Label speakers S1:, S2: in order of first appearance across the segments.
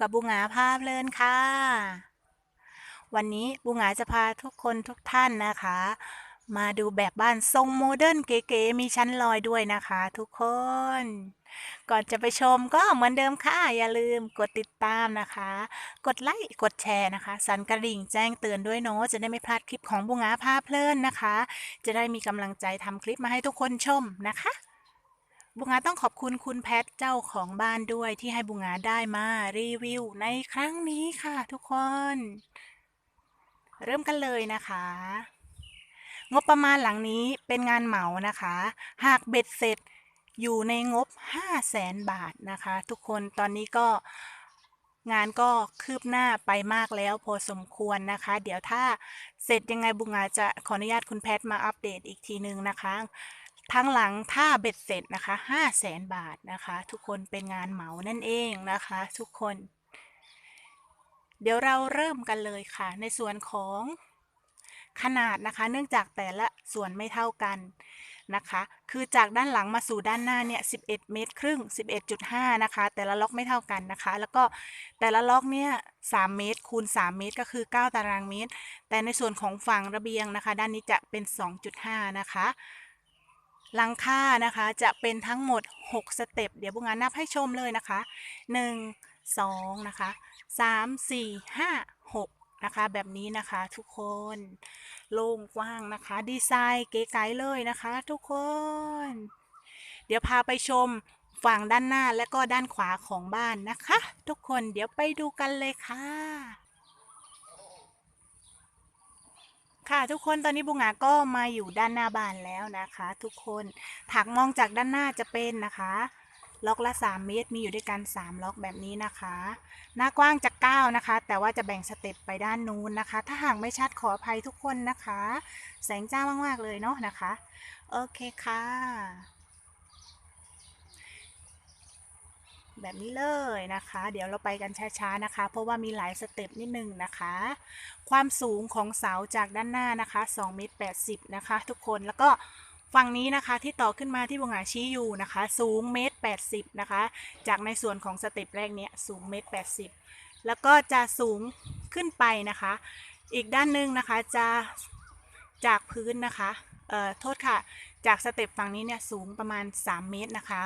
S1: กับบุงหาภาพเลินค่ะ วันนี้บุงหาจะพาทุกคนทุกท่านนะคะ มาดูแบบบ้านทรงโมเดิร์นเก๋ๆมีชั้นลอยด้วยนะคะ ทุกคน ก่อนจะไปชมก็เหมือนเดิมค่ะ อย่าลืมกดติดตามนะคะ กดไลค์กดแชร์นะคะ สั่นกระดิ่งแจ้งเตือนด้วยเนาะจะได้ไม่พลาดคลิปของบุงหงาภาพเพลินนะคะ จะได้มีกำลังใจทำคลิปมาให้ทุกคนชมนะคะ บุงงาต้องขอบคุณคุณแพทเจ้าของบ้านด้วยที่ให้บุงงาได้มารีวิวในครั้งนี้ค่ะทุกคน เริ่มกันเลยนะคะ งบประมาณหลังนี้เป็นงานเหมานะคะ หากเบ็ดเสร็จอยู่ในงบ 5 0 0แสนบาทนะคะ ทุกคนตอนนี้ก็งานก็คืบหน้าไปมากแล้วพอสมควรนะคะ เดี๋ยวถ้าเสร็จยังไงบุงงาจะขออนุญาตคุณแพทมาอัปเดตอีกทีนึงนะคะ ทั้งหลังถ้าเบ็ดเสร็จนะคะ5 0 0แสนบาทนะคะ ทุกคนเป็นงานเหมานั่นเองนะคะ ทุกคน เดี๋ยวเราเริ่มกันเลยค่ะ ในส่วนของขนาดนะคะ เนื่องจากแต่ละส่วนไม่เท่ากันนะคะ คือจากด้านหลังมาสู่ด้านหน้าเนี่ย 11 เมตรครึ่ง 11.5 นะคะ แต่ละล็อกไม่เท่ากันนะคะ แล้วก็แต่ละล็อกเนี่ย 3 เมตรคูณ 3 เมตรก็คือ 9 ตารางเมตร แต่ในส่วนของฝั่งระเบียงนะคะ ด้านนี้จะเป็น 2.5 นะคะ หลังคานะคะ จะเป็นทั้งหมด 6 สเต็ป เดี๋ยวบุงงานนับให้ชมเลยนะคะ 1 2 นะคะ 3 4 5 6 นะคะ แบบนี้นะคะทุกคนโล่งกว้างนะคะ ดีไซน์เก๋ไก๋เลยนะคะทุกคน เดี๋ยวพาไปชมฝั่งด้านหน้าและก็ด้านขวาของบ้านนะคะ ทุกคนเดี๋ยวไปดูกันเลยค่ะ ค่ะทุกคนตอนนี้บุงหงาก็มาอยู่ด้านหน้าบ้านแล้วนะคะ ทุกคนถักมองจากด้านหน้าจะเป็นนะคะ ล็อกละ 3 เมตรมีอยู่ด้วยกัน 3 ล็อกแบบนี้นะคะ หน้ากว้างจะ9นะคะ แต่ว่าจะแบ่งสเต็ปไปด้านนู้นนะคะ ถ้าห่างไม่ชัดขออภัยทุกคนนะคะ แสงจ้ามากๆเลยเนาะนะคะ โอเคค่ะ แบบนี้เลยนะคะ เดี๋ยวเราไปกันช้าๆนะคะ เพราะว่ามีหลายสเต็ปนิดนึงนะคะ ความสูงของเสาจากด้านหน้านะคะ2เมตร80นะคะ ทุกคนแล้วก็ฝั่งนี้นะคะที่ต่อขึ้นมาที่บงหาชี้อยู่นะคะ สูงเมตร80นะคะ จากในส่วนของสเต็ปแรกเนี้ยสูงเมตร80 แล้วก็จะสูงขึ้นไปนะคะ อีกด้านหนึ่งนะคะจะจากพื้นนะคะเอ่อโทษค่ะ จากสเต็ปฝั่งนี้เนี่ยสูงประมาณ 3 เมตรนะคะ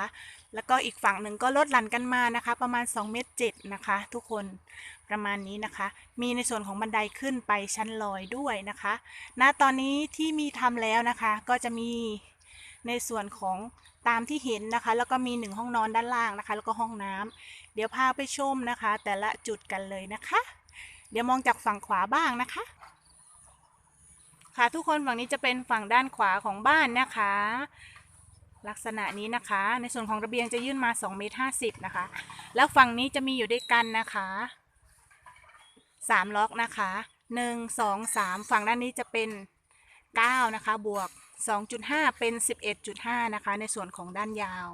S1: แล้วก็อีกฝั่งหนึ่งก็ลดหลั่นกันมานะคะ ประมาณ 2 เมตร7นะคะ ทุกคนประมาณนี้นะคะ มีในส่วนของบันไดขึ้นไปชั้นลอยด้วยนะคะณตอนนี้ที่มีทำแล้วนะคะก็จะมีในส่วนของตามที่เห็นนะคะ แล้วก็มีหนึ่งห้องนอนด้านล่างนะคะ แล้วก็ห้องน้ำเดี๋ยวพาไปชมนะคะ แต่ละจุดกันเลยนะคะ เดี๋ยวมองจากฝั่งขวาบ้างนะคะ ค่ะทุกคนฝั่งนี้จะเป็นฝั่งด้านขวาของบ้านนะคะ ลักษณะนี้นะคะ ในส่วนของระเบียงจะยื่นมา2เมตร50นะคะ แล้วฝั่งนี้จะมีอยู่ด้วยกันนะคะ3ล็อกนะคะ1 2 3ฝั่งด้านนี้จะเป็น9นะคะบวก2.5 เป็น 11.5 นะคะ ในส่วนของด้านยาว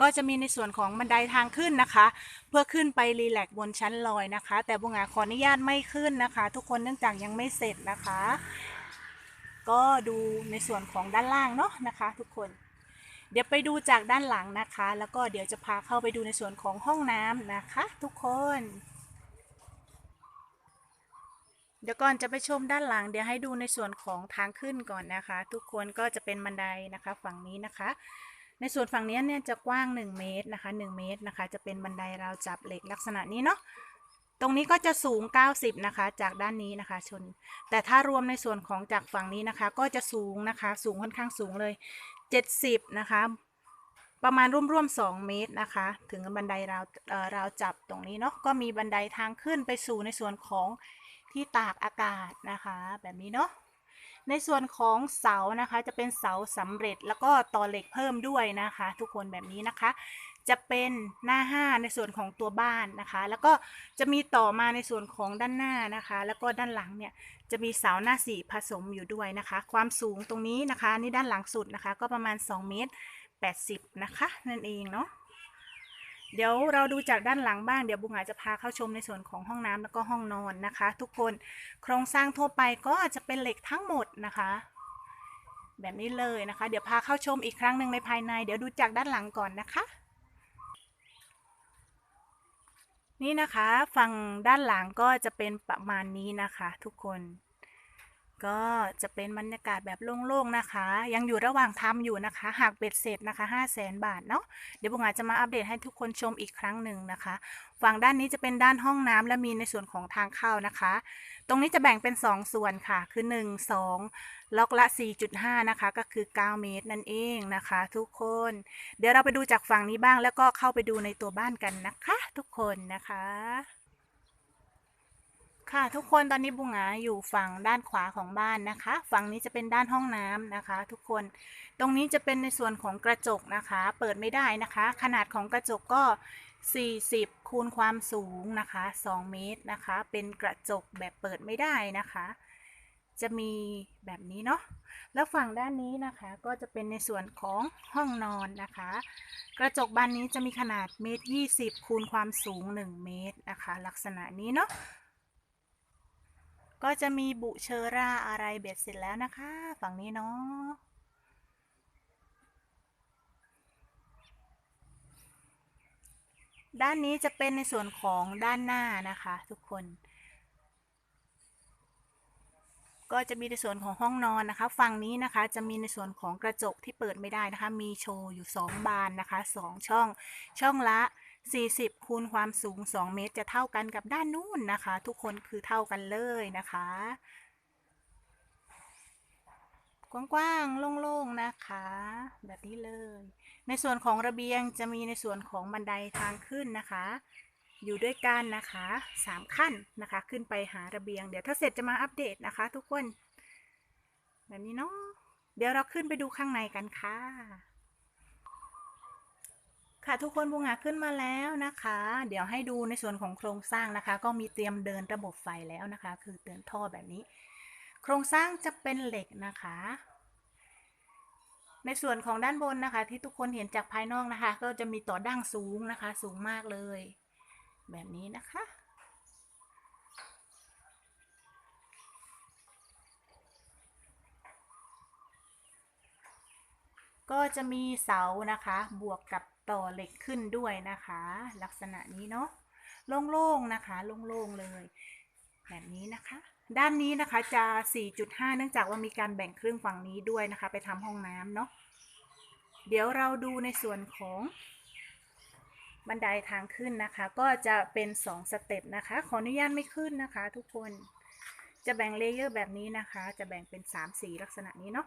S1: ก็จะมีในส่วนของบันไดทางขึ้นนะคะ เพื่อขึ้นไปรีแลกซ์บนชั้นลอยนะคะ แต่บุงอาขออนุญาตไม่ขึ้นนะคะ ทุกคนเนื่องจากยังไม่เสร็จนะคะ ก็ดูในส่วนของด้านล่างเนาะนะคะทุกคน เดี๋ยวไปดูจากด้านหลังนะคะ แล้วก็เดี๋ยวจะพาเข้าไปดูในส่วนของห้องน้ำนะคะ ทุกคน เดี๋ยวก่อนจะไปชมด้านหลัง เดี๋ยวให้ดูในส่วนของทางขึ้นก่อนนะคะ ทุกคนก็จะเป็นบันไดนะคะฝั่งนี้นะคะในส่วนฝั่งนี้เนี่ยจะกว้าง 1 เมตรนะคะ 1 เมตรนะคะ จะเป็นบันไดราวจับเหล็กลักษณะนี้เนาะ ตรงนี้ก็จะสูง 90 นะคะ จากด้านนี้นะคะ ชน แต่ถ้ารวมในส่วนของจากฝั่งนี้นะคะ ก็จะสูงนะคะ สูงค่อนข้างสูงเลย 70 นะคะ ประมาณร่วมๆ 2 เมตรนะคะ ถึงบันไดราวเราวจับตรงนี้เนาะ ก็มีบันไดทางขึ้นไปสู่ในส่วนของที่ตากอากาศนะคะ แบบนี้เนาะในส่วนของเสานะคะจะเป็นเสาสำเร็จแล้วก็ต่อเหล็กเพิ่มด้วยนะคะ ทุกคนแบบนี้นะคะ จะเป็นหน้า 5 ในส่วนของตัวบ้านนะคะ แล้วก็จะมีต่อมาในส่วนของด้านหน้านะคะ แล้วก็ด้านหลังเนี่ยจะมีเสาหน้าสี่ผสมอยู่ด้วยนะคะ ความสูงตรงนี้นะคะนี่ด้านหลังสุดนะคะ ก็ประมาณ2เมตร80 นะคะ นั่นเองเนาะเดี๋ยวเราดูจากด้านหลังบ้าง เดี๋ยวบุงอาจจะพาเข้าชมในส่วนของห้องน้ำแล้วก็ห้องนอนนะคะ ทุกคนโครงสร้างทั่วไปก็จะเป็นเหล็กทั้งหมดนะคะ แบบนี้เลยนะคะ เดี๋ยวพาเข้าชมอีกครั้งหนึ่งในภายใน เดี๋ยวดูจากด้านหลังก่อนนะคะ ในี่นะคะฝั่งด้านหลังก็จะเป็นประมาณนี้นะคะ ทุกคน ก็จะเป็นบรรยากาศแบบโล่งๆนะคะ ยังอยู่ระหว่างทำอยู่นะคะ หากเบ็ดเสร็จนะคะ5 0 0แสนบาทเนาะเดี๋ยวบุงอาจจะมาอัปเดตให้ทุกคนชมอีกครั้งหนึ่งนะคะ ฝั่งด้านนี้จะเป็นด้านห้องน้ำและมีในส่วนของทางเข้านะคะ ตรงนี้จะแบ่งเป็น 2 ส่วนค่ะ คือ 1 2 ล็อกละ 4.5 นะคะ ก็คือ 9 เมตรนั่นเองนะคะ ทุกคน เดี๋ยวเราไปดูจากฝั่งนี้บ้างแล้วก็เข้าไปดูในตัวบ้านกันนะคะ ทุกคนนะคะ ค่ะทุกคนตอนนี้บุงหงาอยู่ฝั่งด้านขวาของบ้านนะคะ ฝั่งนี้จะเป็นด้านห้องน้ำนะคะ ทุกคนตรงนี้จะเป็นในส่วนของกระจกนะคะ เปิดไม่ได้นะคะ ขนาดของกระจกก็ 40 คูณความสูงนะคะ 2 เมตรนะคะ เป็นกระจกแบบเปิดไม่ได้นะคะ จะมีแบบนี้เนาะแล้วฝั่งด้านนี้นะคะก็จะเป็นในส่วนของห้องนอนนะคะ กระจกบานนี้จะมีขนาดเมตร20คูณความสูง 1 เมตรนะคะ ลักษณะนี้เนาะ ก็จะมีบุเชอร่าอะไรเบ็ดเสร็จแล้วนะคะ ฝั่งนี้เนาะด้านนี้จะเป็นในส่วนของด้านหน้านะคะทุกคน ก็จะมีในส่วนของห้องนอนนะคะ ฝั่งนี้นะคะจะมีในส่วนของกระจกที่เปิดไม่ได้นะคะ มีโชว์อยู่ 2 บานนะคะ 2 ช่อง ช่องละ 40 คูณความสูง 2 เมตรจะเท่ากันกับด้านนู้นนะคะ ทุกคนคือเท่ากันเลยนะคะ กว้างๆ โล่งๆ นะคะ แบบนี้เลย ในส่วนของระเบียงจะมีในส่วนของบันไดทางขึ้นนะคะ อยู่ด้วยกันนะคะสามขั้นนะคะ ขึ้นไปหาระเบียง เดี๋ยวถ้าเสร็จจะมาอัปเดตนะคะ ทุกคน แบบนี้เนาะ เดี๋ยวเราขึ้นไปดูข้างในกันค่ะ ค่ะทุกคนบุงหาขึ้นมาแล้วนะคะ เดี๋ยวให้ดูในส่วนของโครงสร้างนะคะ ก็มีเตรียมเดินระบบไฟแล้วนะคะ คือเตือนท่อแบบนี้ โครงสร้างจะเป็นเหล็กนะคะ ในส่วนของด้านบนนะคะ ที่ทุกคนเห็นจากภายนอกนะคะ ก็จะมีต่อดั้งสูงนะคะ สูงมากเลย แบบนี้นะคะก็จะมีเสานะคะ บวกกับ ต่อเหล็กขึ้นด้วยนะคะ ลักษณะนี้เนาะโล่งๆนะคะโล่งๆเลย แบบนี้นะคะ ด้านนี้นะคะจะ 4.5 เนื่องจากว่ามีการแบ่งครึ่งฝั่งนี้ด้วยนะคะ ไปทำห้องน้ำเนาะเดี๋ยวเราดูในส่วนของบันไดทางขึ้นนะคะ ก็จะเป็น 2 สเต็ปนะคะ ขออนุญาตไม่ขึ้นนะคะ ทุกคนจะแบ่งเลเยอร์แบบนี้นะคะ จะแบ่งเป็น 3 สีลักษณะนี้เนาะ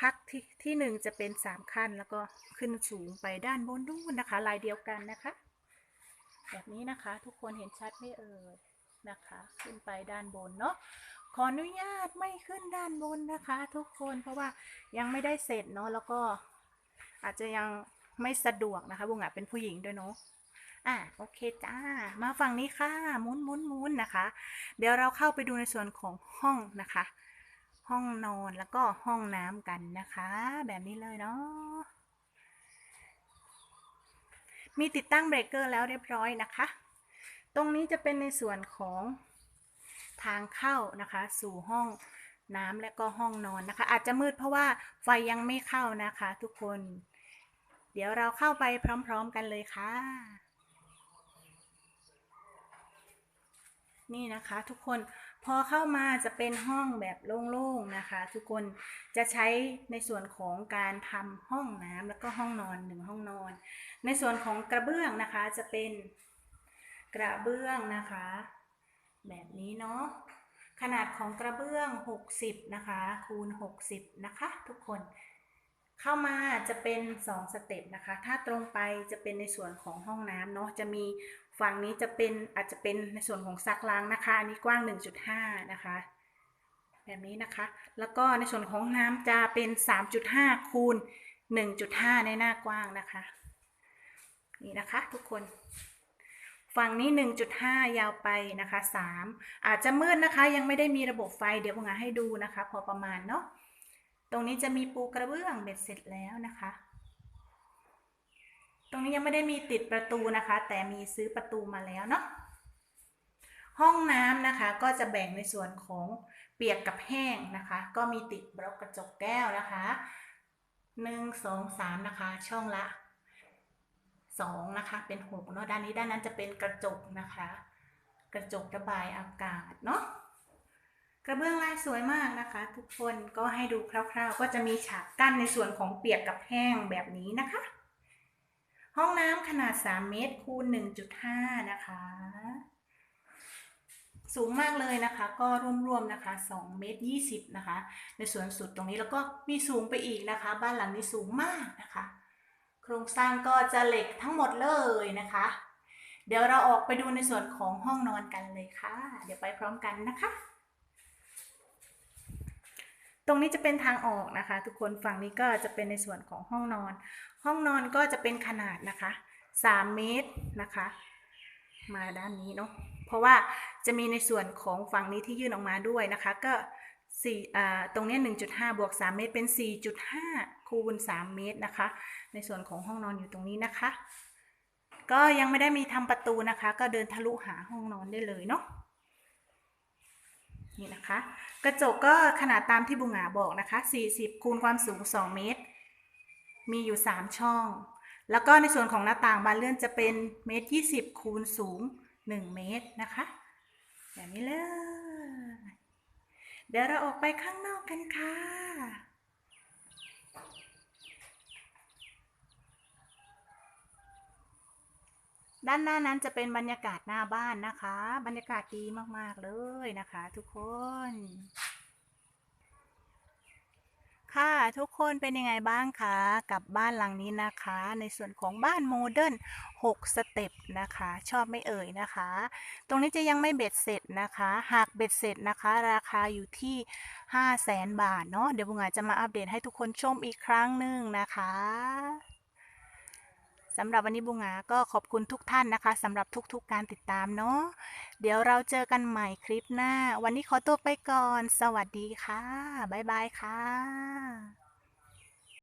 S1: พักที่ที่หนึ่งจะเป็น3ขั้นแล้วก็ขึ้นสูงไปด้านบนนู่นนะคะ ลายเดียวกันนะคะ แบบนี้นะคะทุกคนเห็นชัดไหมเอ่ยนะคะ ขึ้นไปด้านบนเนาะขออนุญาตไม่ขึ้นด้านบนนะคะ ทุกคนเพราะว่ายังไม่ได้เสร็จเนาะแล้วก็อาจจะยังไม่สะดวกนะคะบุงอะเป็นผู้หญิงด้วยเนาะอะโอเคจ้า มาฝั่งนี้ค่ะหมุนหมุนหมุนนะคะ เดี๋ยวเราเข้าไปดูในส่วนของห้องนะคะ ห้องนอนแล้วก็ห้องน้ำกันนะคะ แบบนี้เลยเนาะมีติดตั้งเบรกเกอร์แล้วเรียบร้อยนะคะ ตรงนี้จะเป็นในส่วนของทางเข้านะคะ สู่ห้องน้ำและก็ห้องนอนนะคะ อาจจะมืดเพราะว่าไฟยังไม่เข้านะคะ ทุกคน เดี๋ยวเราเข้าไปพร้อม ๆ กันเลยค่ะ นี่นะคะทุกคน พอเข้ามาจะเป็นห้องแบบโล่งๆนะคะ ทุกคนจะใช้ในส่วนของการทำห้องน้ำแล้วก็ห้องนอนหนึ่งห้องนอน ในส่วนของกระเบื้องนะคะจะเป็นกระเบื้องนะคะ แบบนี้เนาะขนาดของกระเบื้อง 60 นะคะ คูณ 60 นะคะ ทุกคนเข้ามาจะเป็น 2 สเต็ปนะคะ ถ้าตรงไปจะเป็นในส่วนของห้องน้ำเนาะ จะมี ฝั่งนี้จะเป็นอาจจะเป็นในส่วนของซักล้างนะคะ อันนี้กว้าง 1.5 นะคะ แบบนี้นะคะ แล้วก็ในส่วนของน้ำจะเป็น 3.5 คูณ 1.5 ในหน้ากว้างนะคะ นี่นะคะทุกคน ฝั่งนี้ 1.5 ยาวไปนะคะ 3 อาจจะมืดนะคะ ยังไม่ได้มีระบบไฟ เดี๋ยวผมจะให้ดูนะคะ พอประมาณเนาะ ตรงนี้จะมีปูกระเบื้องเบ็ดเสร็จแล้วนะคะ ตรงนี้ยังไม่ได้มีติดประตูนะคะ แต่มีซื้อประตูมาแล้วเนาะห้องน้ำนะคะก็จะแบ่งในส่วนของเปียกกับแห้งนะคะ ก็มีติดบล็อกกระจกแก้วนะคะ1 2 3นะคะ ช่องละสองนะคะ เป็นหกเนาะด้านนี้ด้านนั้นจะเป็นกระจกนะคะ กระจกระบายอากาศเนาะกระเบื้องลายสวยมากนะคะ ทุกคนก็ให้ดูคร่าว ๆ ก็จะมีฉากกั้นในส่วนของเปียกกับแห้งแบบนี้นะคะ ขนาด 3 เมตรคูณ 1.5 นะคะ สูงมากเลยนะคะ ก็รวมๆนะคะ 2 เมตร 20 นะคะ ในส่วนสุดตรงนี้แล้วก็มีสูงไปอีกนะคะ บ้านหลังนี้สูงมากนะคะ โครงสร้างก็จะเหล็กทั้งหมดเลยนะคะ เดี๋ยวเราออกไปดูในส่วนของห้องนอนกันเลยค่ะ เดี๋ยวไปพร้อมกันนะคะตรงนี้จะเป็นทางออกนะคะ ทุกคนฝั่งนี้ก็จะเป็นในส่วนของห้องนอน ห้องนอนก็จะเป็นขนาดนะคะ 3 เมตรนะคะ มาด้านนี้เนาะเพราะว่าจะมีในส่วนของฝั่งนี้ที่ยื่นออกมาด้วยนะคะ ก็สี่อ่าตรงนี้ 1.5 บวก 3 เมตรเป็น 4.5 คูณ 3 เมตรนะคะ ในส่วนของห้องนอนอยู่ตรงนี้นะคะ ก็ยังไม่ได้มีทำประตูนะคะ ก็เดินทะลุหาห้องนอนได้เลยเนาะนี่นะคะ กระจกก็ขนาดตามที่บุงหงาบอกนะคะ 40 คูณความสูง 2 เมตร มีอยู่ 3 ช่อง แล้วก็ในส่วนของหน้าต่างบานเลื่อนจะเป็นเมตร20คูณสูง1เมตรนะคะแบบนี้เลย เดี๋ยวเราออกไปข้างนอกกันค่ะด้านหน้านั้นจะเป็นบรรยากาศหน้าบ้านนะคะ บรรยากาศดีมาก ๆ เลยนะคะทุกคน ค่ะทุกคนเป็นยังไงบ้างคะกับบ้านหลังนี้นะคะ ในส่วนของบ้านโมเดิร์น6สเต็ปนะคะ ชอบไม่เอ่ยนะคะ ตรงนี้จะยังไม่เบ็ดเสร็จนะคะ หากเบ็ดเสร็จนะคะ ราคาอยู่ที่ 5 0 0แสนบาทเนาะเดี๋ยวบุงอาจจะมาอัปเดตให้ทุกคนชมอีกครั้งหนึ่งนะคะ สำหรับวันนี้บุงอาก็ขอบคุณทุกท่านนะคะสำหรับทุกๆการติดตามเนาะเดี๋ยวเราเจอกันใหม่คลิปหน้า วันนี้ขอตัวไปก่อน สวัสดีค่ะ บ๊ายบายค่ะ